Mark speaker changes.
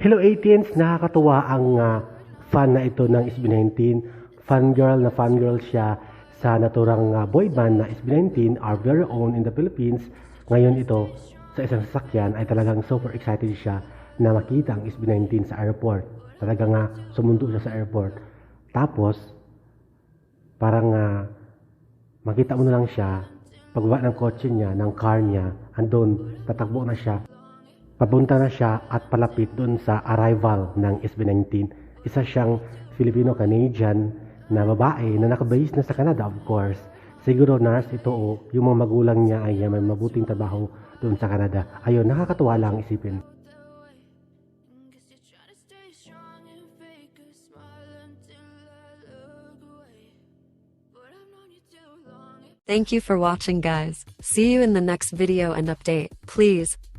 Speaker 1: Hello 18s, nakakatuwa ang ah, fan na ito ng SB19. Fangirl na fangirl siya sa naturang ah, boy band na SB19, our very own in the Philippines. Ngayon ito, sa isang sasakyan ay talagang super excited siya na makita ang SB19 sa airport. Talaga nga sumundo siya sa airport. Tapos, parang ah, makita mo na lang siya, pagbaba ng kotse niya, ng car niya, andun, tatakbo na siya, papunta na siya at palapit doon sa arrival ng SB19. Isa siyang Filipino-Canadian na babae na nakabase na sa Canada, of course. Siguro nurse ito o yung mga magulang niya ay may mabuting trabaho doon sa Canada. Ayun, nakakatuwa lang isipin.
Speaker 2: Thank you for watching guys. See you in the next video and update. Please,